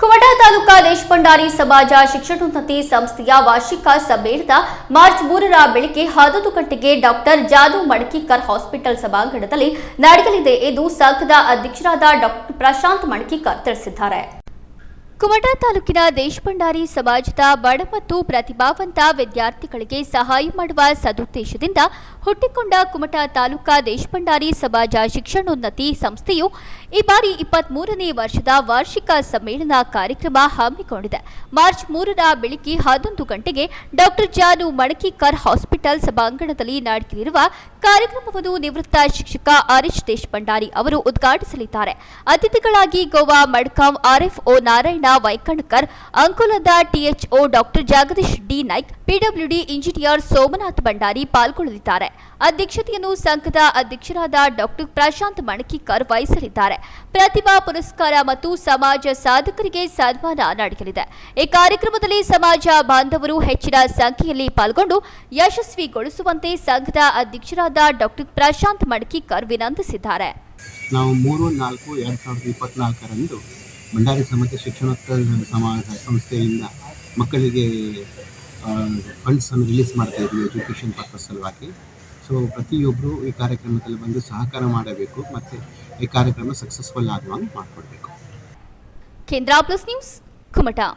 ಕುಮಟಾ ತಾಲೂಕಾ ದೇಶಪಂಡಾರಿ ಸಮಾಜ ಶಿಕ್ಷಣೋನ್ನತಿ ಸಂಸ್ಥೆಯ ವಾರ್ಷಿಕ ಸಮ್ಮೇಳನ ಮಾರ್ಚ್ ಮೂರರ ಬೆಳಗ್ಗೆ ಹನ್ನೊಂದು ಗಂಟೆಗೆ ಡಾಕ್ಟರ್ ಜಾದು ಮಡಕಿಕರ್ ಹಾಸ್ಪಿಟಲ್ ಸಭಾಂಗಣದಲ್ಲಿ ನಡೆಯಲಿದೆ ಎಂದು ಸಂಘದ ಅಧ್ಯಕ್ಷರಾದ ಡಾಕ್ಟರ್ ಪ್ರಶಾಂತ್ ಮಡಕಿಕರ್ ತಿಳಿಸಿದ್ದಾರೆ. ಕುಮಟಾ ತಾಲೂಕಿನ ದೇಶಭಂಡಾರಿ ಸಮಾಜದ ಬಡ ಮತ್ತು ಪ್ರತಿಭಾವಂತ ವಿದ್ಯಾರ್ಥಿಗಳಿಗೆ ಸಹಾಯ ಮಾಡುವ ಸದುದ್ದೇಶದಿಂದ ಹುಟ್ಟಿಕೊಂಡ ಕುಮಟಾ ತಾಲೂಕಾ ದೇಶಭಂಡಾರಿ ಸಮಾಜ ಶಿಕ್ಷಣೋನ್ನತಿ ಸಂಸ್ಥೆಯು ಈ ಬಾರಿ ಇಪ್ಪತ್ಮೂರನೇ ವರ್ಷದ ವಾರ್ಷಿಕ ಸಮ್ಮೇಳನ ಕಾರ್ಯಕ್ರಮ ಹಮ್ಮಿಕೊಂಡಿದೆ. ಮಾರ್ಚ್ ಮೂರರ ಬೆಳಿಗ್ಗೆ ಹನ್ನೊಂದು ಗಂಟೆಗೆ ಡಾಕ್ಟರ್ ಜಾನು ಮಣಕೀಕರ್ ಹಾಸ್ಪಿಟಲ್ ಸಭಾಂಗಣದಲ್ಲಿ ನಡೆಯಲಿರುವ ಕಾರ್ಯಕ್ರಮವನ್ನು ನಿವೃತ್ತ ಶಿಕ್ಷಕ ಹರೀಶ್ ದೇಶಭಂಡಾರಿ ಅವರು ಉದ್ಘಾಟಿಸಲಿದ್ದಾರೆ. ಅತಿಥಿಗಳಾಗಿ Goa Madkam RFO Narayana Vaikankar ಅಂಕೋಲದ THO doctor Jagadish D Naik, PWD engineer Somnath Bhandari ಪಾಲ್ಗೊಳ್ಳಲಿದ್ದಾರೆ. ಅಧ್ಯಕ್ಷತೆಯನ್ನು ಸಂಘದ ಅಧ್ಯಕ್ಷರಾದ ಡಾಕ್ಟರ್ ಪ್ರಶಾಂತ್ ಮಣಕಿಕರ್ ವಹಿಸಲಿದ್ದಾರೆ. ಪ್ರತಿಭಾ ಪುರಸ್ಕಾರ ಮತ್ತು ಸಮಾಜ ಸಾಧಕರಿಗೆ ಸನ್ಮಾನ ನಡೆಯಲಿದೆ. ಈ ಕಾರ್ಯಕ್ರಮದಲ್ಲಿ ಸಮಾಜ ಬಾಂಧವರು ಹೆಚ್ಚಿನ ಸಂಖ್ಯೆಯಲ್ಲಿ ಪಾಲ್ಗೊಂಡು ಯಶಸ್ವಿಗೊಳಿಸುವಂತೆ ಸಂಘದ ಅಧ್ಯಕ್ಷರಾದ ಡಾಕ್ಟರ್ ಪ್ರಶಾಂತ್ ಮಣಕಿಕರ್ ವಿನಂತಿಸಿದ್ದಾರೆ. ನಾವು ಮೂರು ನಾಲ್ಕು ಎರಡು ಸಾವಿರದ ಇಪ್ಪತ್ತ್ನಾಲ್ಕರಂದು ಭಂಡಾರಿ ಸಮಿತಿ ಶಿಕ್ಷಣೋತ್ತರ ಸಮಾಜ ಸಂಸ್ಥೆಯಿಂದ ಮಕ್ಕಳಿಗೆ ಫಂಡ್ಸನ್ನು ರಿಲೀಸ್ ಮಾಡ್ತಾ ಇದ್ವಿ ಎಜುಕೇಷನ್ ಪರ್ಪಸ್ ಸಲುವಾಗಿ. ಸೊ ಪ್ರತಿಯೊಬ್ಬರು ಈ ಕಾರ್ಯಕ್ರಮದಲ್ಲಿ ಬಂದು ಸಹಕಾರ ಮಾಡಬೇಕು ಮತ್ತು ಈ ಕಾರ್ಯಕ್ರಮ ಸಕ್ಸಸ್ಫುಲ್ ಆಗುವಂಗೆ ಮಾಡಿಕೊಡ್ಬೇಕು. ಕೇಂದ್ರ ಪ್ಲಸ್ ನ್ಯೂಸ್ ಕುಮಟಾ.